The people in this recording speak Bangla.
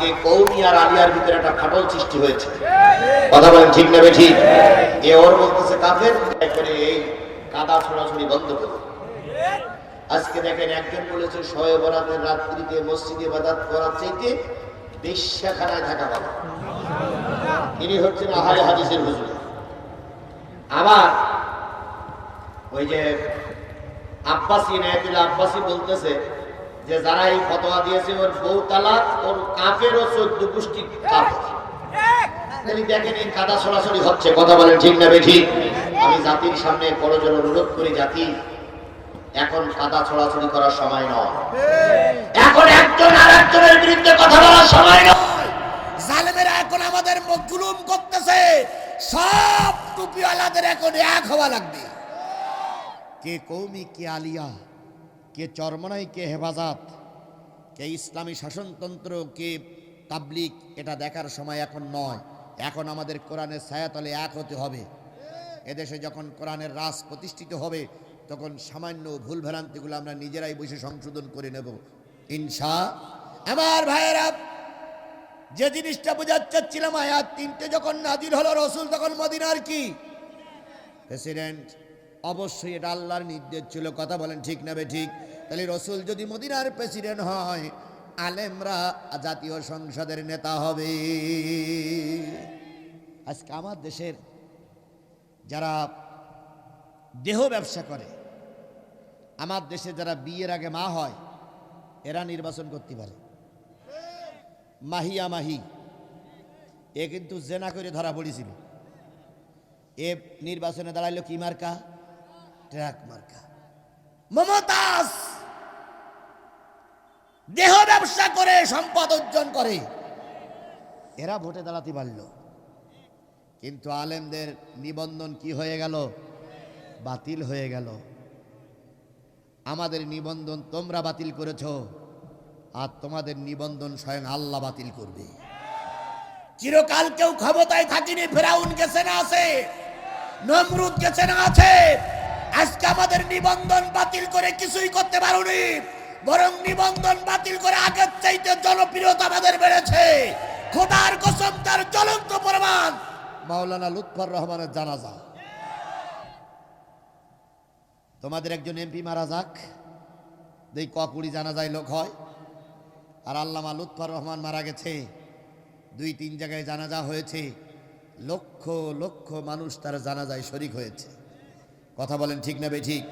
আজকে কৌমি আর আলিয়ার ভিতরে একটা ফাটল সৃষ্টি হয়েছে। কথা বলেন ঠিক নেবে ঠিক? এ ওর বলতেছে, কাফের করে এই কাদা ছোড়াছুড়ি বন্ধ করো। আজকে দেখেন একজন বলেছে, শয়ে বরাতের রাত্রিতে মসজিদে বাদাত করার চাইতে বেশ্যাখানায় থাকা ভালো। ইনি হচ্ছেন আহারে হাদিসের হুজুর। আবার ওই যে আব্বাসি নায়তুল্লাহ আব্বাসি বলতেছে যে যারা এই ফতোয়া দিয়েছে, ওর বউ তালাক, ওর কাফের ও চোদ্দ কাফের। দেখেন এই কাদা সরাসরি হচ্ছে, কথা বলেন ঠিক না ঠিক আমি জাতির সামনে বড়জন অনুরোধ করি, জাতি, এখন কাদা ছড়াছড়ি করার সময় নয়। এখন একজন আর একজনের বিরুদ্ধে কথা বলার সময় নয়। জালেমেরা এখন আমাদের মুখ জুলুম করতেছে, সব টুপিওয়ালাদের এখন এক হওয়া লাগবে। কে কৌমি, কে আলিয়া? কে চরমনাই কে হেফাজত, কে ইসলামী শাসনতন্ত্র, কে তাবলিক এটা দেখার সময় এখন নয়। এখন আমাদের কোরআনের ছায়াতলে এক হতে হবে। এদেশে যখন কোরআনের রাস প্রতিষ্ঠিত হবে, তখন সামান্য ভুল ভ্রান্তিগুলো আমরা নিজেরাই বসে সংশোধন করে নেব। ইনশা, আমার ভাইয়েরা, যে জিনিসটা বোঝাতে চাচ্ছিলাম, আয়াত তিনটে যখন নাজির হলো রসুল, তখন মদিনার কি? প্রেসিডেন্ট অবশ্যই এটা আল্লাহর নির্দেশ ছিল। কথা বলেন ঠিক নেবে ঠিক? তাহলে রসুল যদি মদিনার প্রেসিডেন্ট হয়, আলেমরা জাতীয় সংসদের নেতা হবে। আজকে আমার দেশের যারা দেহ ব্যবসা করে, আমার দেশে যারা বিয়ের আগে মা হয়, এরা নির্বাচন করতে পারে। মাহিয়া মাহি। এ কিন্তু জেনা করে ধরা পড়েছিল। এ নির্বাচনে দাঁড়াইলো কি মার্কা? ট্রাক মার্কা। মমতাজ! দেহ ব্যবসা করে, সম্পদ অর্জন করে। এরা ভোটে দাঁড়াতে পারল। কিন্তু আলেমদের নিবন্ধন কি হয়ে গেল? বাতিল হয়ে গেল। আমাদের নিবন্ধন তোমরা বাতিল করেছ, আর তোমাদের নিবন্ধন স্বয়ং আল্লাহ বাতিল করবে। চিরকাল কেউ ক্ষমতায় থাকিনি, ফেরাউন গেছে না আছে, নমরুদ গেছে না আছে। আজকে আমাদের নিবন্ধন বাতিল করে কিছুই করতে পারোনি। বরং নিবন্ধন বাতিল করে আগের চাইতে জনপ্রিয়তা আমাদের বেড়েছে। খোদার কসম, তার জ্বলন্ত প্রমাণ। মাওলানা লুৎফর রহমানের জানাজা। তোমাদের একজন এমপি মারা যাক, দেই ককুড়ি জানাজায় লোক হয়। আর আল্লামা লুৎফর রহমান মারা গেছে, দুই তিন জায়গায় জানাজা হয়েছে। লক্ষ লক্ষ মানুষ তার জানাজায় শরিক হয়েছে। কথা বলেন ঠিক না বে ঠিক?